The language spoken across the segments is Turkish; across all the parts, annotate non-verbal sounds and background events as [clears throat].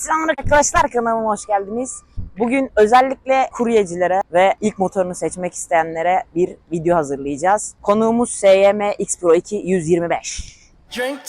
Selamünaleyküm arkadaşlar kanalıma hoş geldiniz. Bugün özellikle kuryecilere ve ilk motorunu seçmek isteyenlere bir video hazırlayacağız. Konuğumuz SYM X Pro 2 125. Drink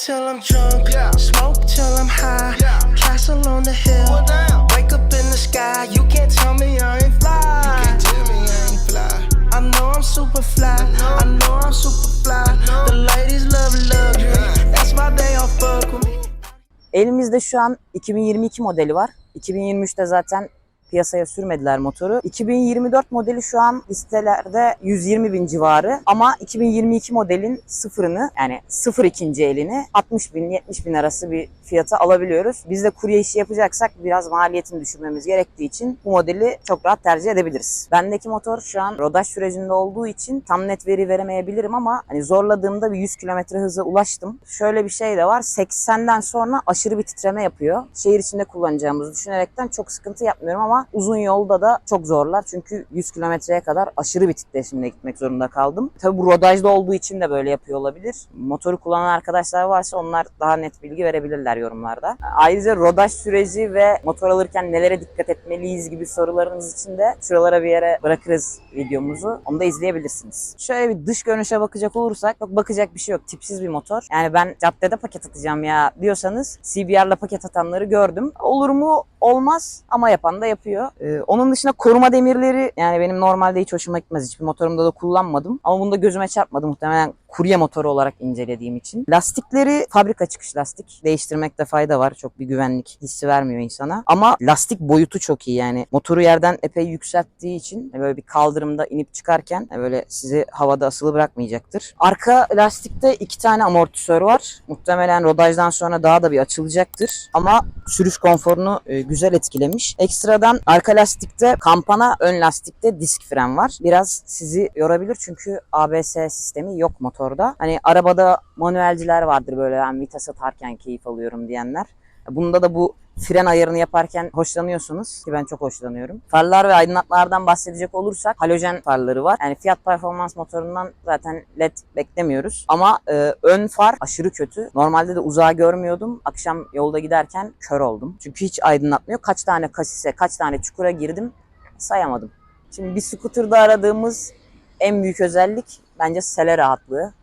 Elimizde şu an 2022 modeli var. 2023'te zaten piyasaya sürmediler motoru. 2024 modeli şu an listelerde 120 bin civarı ama 2022 modelin sıfırını yani sıfır ikinci elini 60 bin 70 bin arası bir fiyata alabiliyoruz. Biz de kurye işi yapacaksak biraz maliyetini düşürmemiz gerektiği için bu modeli çok rahat tercih edebiliriz. Bendeki motor şu an rodaj sürecinde olduğu için tam net veri veremeyebilirim ama hani zorladığımda bir 100 km hıza ulaştım. Şöyle bir şey de var 80'den sonra aşırı bir titreme yapıyor. Şehir içinde kullanacağımızı düşünerekten çok sıkıntı yapmıyorum ama uzun yolda da çok zorlar. Çünkü 100 kilometreye kadar aşırı bir titreşimle gitmek zorunda kaldım. Tabi bu rodajda olduğu için de böyle yapıyor olabilir. Motoru kullanan arkadaşlar varsa onlar daha net bilgi verebilirler yorumlarda. Ayrıca rodaj süreci ve motor alırken nelere dikkat etmeliyiz gibi sorularınız için de şuralara bir yere bırakırız videomuzu. Onu da izleyebilirsiniz. Şöyle bir dış görünüşe bakacak olursak yok bakacak bir şey yok. Tipsiz bir motor. Yani ben caddede paket atacağım ya diyorsanız CBR'la paket atanları gördüm. Olur mu? Olmaz ama yapan da yapıyor. Ee, onun dışında koruma demirleri yani benim normalde hiç hoşuma gitmez. Hiçbir motorumda da kullanmadım. Ama bunda gözüme çarpmadı muhtemelen kurye motoru olarak incelediğim için. Lastikleri fabrika çıkış lastik. Değiştirmekte fayda var. Çok bir güvenlik hissi vermiyor insana. Ama lastik boyutu çok iyi yani. Motoru yerden epey yükselttiği için böyle bir kaldırımda inip çıkarken böyle sizi havada asılı bırakmayacaktır. Arka lastikte iki tane amortisör var. Muhtemelen rodajdan sonra daha da bir açılacaktır. Ama sürüş konforunu e, güzel etkilemiş. Ekstradan arka lastikte kampana, ön lastikte disk fren var. Biraz sizi yorabilir çünkü ABS sistemi yok motorda. Hani arabada manuelciler vardır böyle ben vites atarken keyif alıyorum diyenler. Bunda da bu fren ayarını yaparken hoşlanıyorsunuz ki ben çok hoşlanıyorum. Farlar ve aydınlatmalardan bahsedecek olursak halojen farları var. Yani Fiat Performans motorundan zaten led beklemiyoruz. Ama e, ön far aşırı kötü. Normalde de uzağa görmüyordum. Akşam yolda giderken kör oldum. Çünkü hiç aydınlatmıyor. Kaç tane kasise, kaç tane çukura girdim sayamadım. Şimdi bir scooter'da aradığımız en büyük özellik bence sele rahatlığı.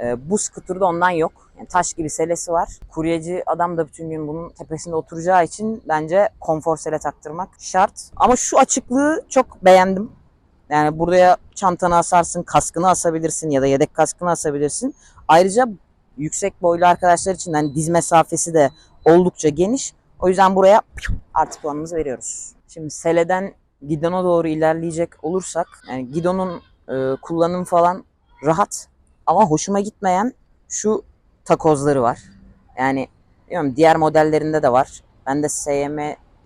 Ee, bu scooter'da ondan yok. Yani taş gibi selesi var. Kuryeci adam da bütün gün bunun tepesinde oturacağı için bence konfor sele taktırmak şart. Ama şu açıklığı çok beğendim. Yani buraya çantanı asarsın, kaskını asabilirsin ya da yedek kaskını asabilirsin. Ayrıca yüksek boylu arkadaşlar için hani diz mesafesi de oldukça geniş. O yüzden buraya artı puanımızı veriyoruz. Şimdi seleden gidona doğru ilerleyecek olursak yani gidonun e, kullanım falan rahat ama hoşuma gitmeyen şu takozları var. Yani bilmiyorum diğer modellerinde de var. Bende SYM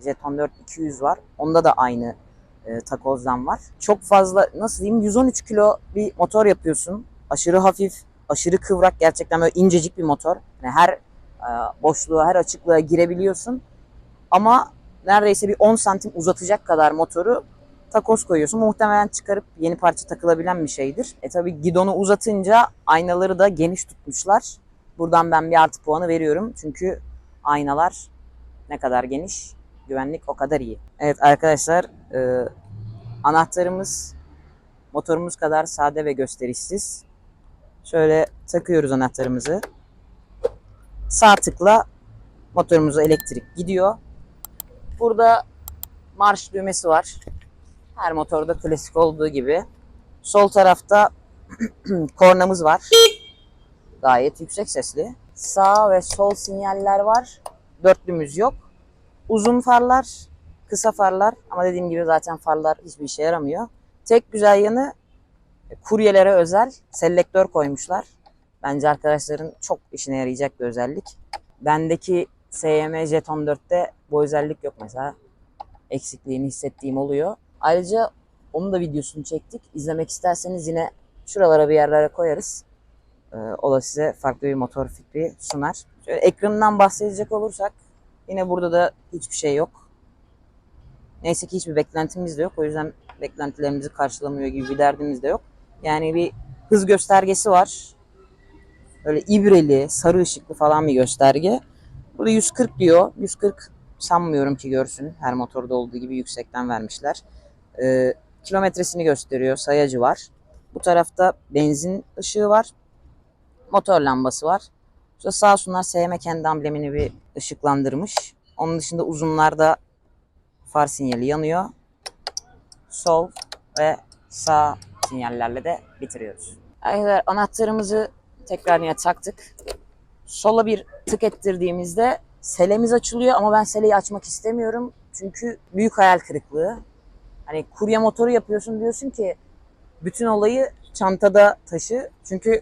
Jeton 4 200 var. Onda da aynı e, takozdan var. Çok fazla nasıl diyeyim 113 kilo bir motor yapıyorsun. Aşırı hafif, aşırı kıvrak gerçekten böyle incecik bir motor. Yani her e, boşluğa, her açıklığa girebiliyorsun. Ama neredeyse bir 10 santim uzatacak kadar motoru takoz koyuyorsun. Muhtemelen çıkarıp yeni parça takılabilen bir şeydir. E tabi gidonu uzatınca aynaları da geniş tutmuşlar. Buradan ben bir artı puanı veriyorum. Çünkü aynalar ne kadar geniş, güvenlik o kadar iyi. Evet arkadaşlar e, anahtarımız motorumuz kadar sade ve gösterişsiz. Şöyle takıyoruz anahtarımızı. Sağ tıkla motorumuza elektrik gidiyor. Burada marş düğmesi var. Her motorda klasik olduğu gibi. Sol tarafta [clears throat] kornamız var. Gayet yüksek sesli. Sağ ve sol sinyaller var. Dörtlümüz yok. Uzun farlar, kısa farlar ama dediğim gibi zaten farlar hiçbir işe yaramıyor. Tek güzel yanı e, kuryelere özel selektör koymuşlar. Bence arkadaşların çok işine yarayacak bir özellik. Bendeki SYM Jeton 4'te bu özellik yok mesela. Eksikliğini hissettiğim oluyor. Ayrıca onun da videosunu çektik. İzlemek isterseniz yine şuralara bir yerlere koyarız. Ee, o da size farklı bir motor fikri sunar. Şöyle ekranından bahsedecek olursak yine burada da hiçbir şey yok. Neyse ki hiçbir beklentimiz de yok. O yüzden beklentilerimizi karşılamıyor gibi bir derdimiz de yok. Yani bir hız göstergesi var. Böyle ibreli, sarı ışıklı falan bir gösterge. Burada 140 diyor. 140 sanmıyorum ki görsün. Her motorda olduğu gibi yüksekten vermişler. Ee, kilometresini gösteriyor. Sayacı var. Bu tarafta benzin ışığı var. Motor lambası var. Şurada sağ olsunlar SM kendi amblemini bir ışıklandırmış. Onun dışında uzunlarda far sinyali yanıyor. Sol ve sağ sinyallerle de bitiriyoruz. Arkadaşlar anahtarımızı tekrar yine taktık. Sola bir tık ettirdiğimizde selemiz açılıyor ama ben seleyi açmak istemiyorum. Çünkü büyük hayal kırıklığı. Hani kurye motoru yapıyorsun diyorsun ki bütün olayı çantada taşı. Çünkü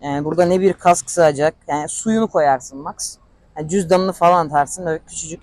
yani burada ne bir kask sığacak. Yani suyunu koyarsın max. Yani cüzdanını falan atarsın. Böyle küçücük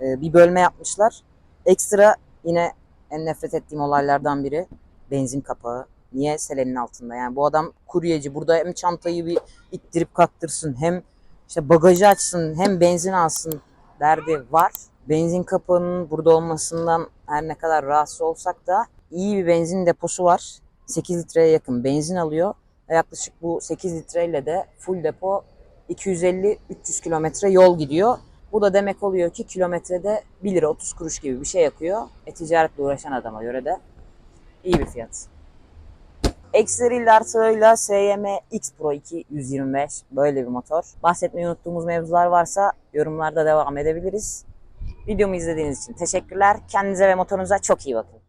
e, bir bölme yapmışlar. Ekstra yine en nefret ettiğim olaylardan biri benzin kapağı. Niye selenin altında? Yani bu adam kuryeci. Burada hem çantayı bir ittirip kaktırsın hem işte bagajı açsın hem benzin alsın derdi var. Benzin kapağının burada olmasından her ne kadar rahatsız olsak da iyi bir benzin deposu var. 8 litreye yakın benzin alıyor. Yaklaşık bu 8 litreyle de full depo 250-300 kilometre yol gidiyor. Bu da demek oluyor ki kilometrede 1 lira 30 kuruş gibi bir şey yakıyor. E ticaretle uğraşan adama göre de iyi bir fiyat. Eksileriyle artılarıyla SYM X Pro 2 125 böyle bir motor. Bahsetmeyi unuttuğumuz mevzular varsa yorumlarda devam edebiliriz. Videomu izlediğiniz için teşekkürler. Kendinize ve motorunuza çok iyi bakın.